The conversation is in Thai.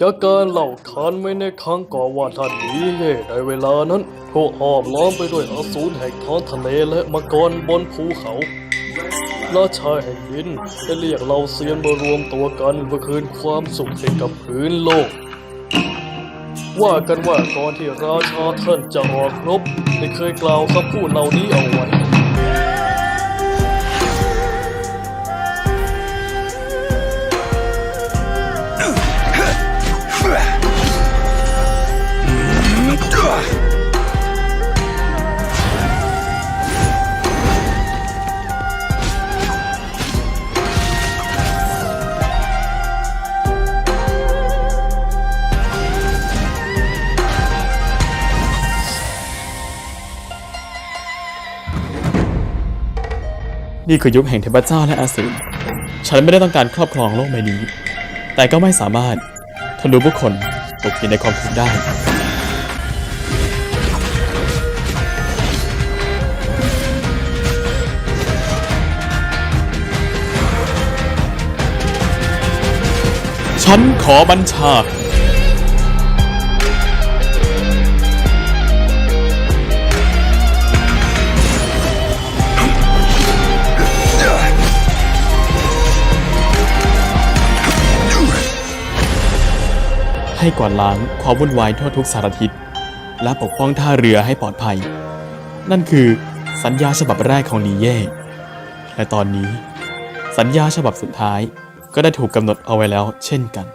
จากการเล่าขานไว้ในครั้งก่อนว่าท่านนี้เย่ในเวลานั้นถูกห้อมล้อมไปด้วยอสูรแห่งท้องทะเลและมังกรบนภูเขาราชาแห่งดินได้เรียกเราเซียนมารวมตัวกันเพื่อคืนความสุขให้กับพื้นโลก ว่ากันว่าก่อนที่ราชาท่านจะออกรบได้เคยกล่าวคำพูดเหล่านี้เอาไว้ นี่คือยุคแห่งเทพเจ้าและอสูรฉันไม่ได้ต้องการครอบครองโลกใบนี้ แต่ก็ไม่สามารถทะลุผู้คนตกอยู่ในความทุกข์ได้ฉันขอบัญชา ให้กวาดล้างความวุ่นวายทั่วทุกสารทิศ และปกป้องท่าเรือให้ปลอดภัย นั่นคือสัญญาฉบับแรกของลีเย่ และตอนนี้ สัญญาฉบับสุดท้ายก็ได้ถูกกำหนดเอาไว้แล้วเช่นกัน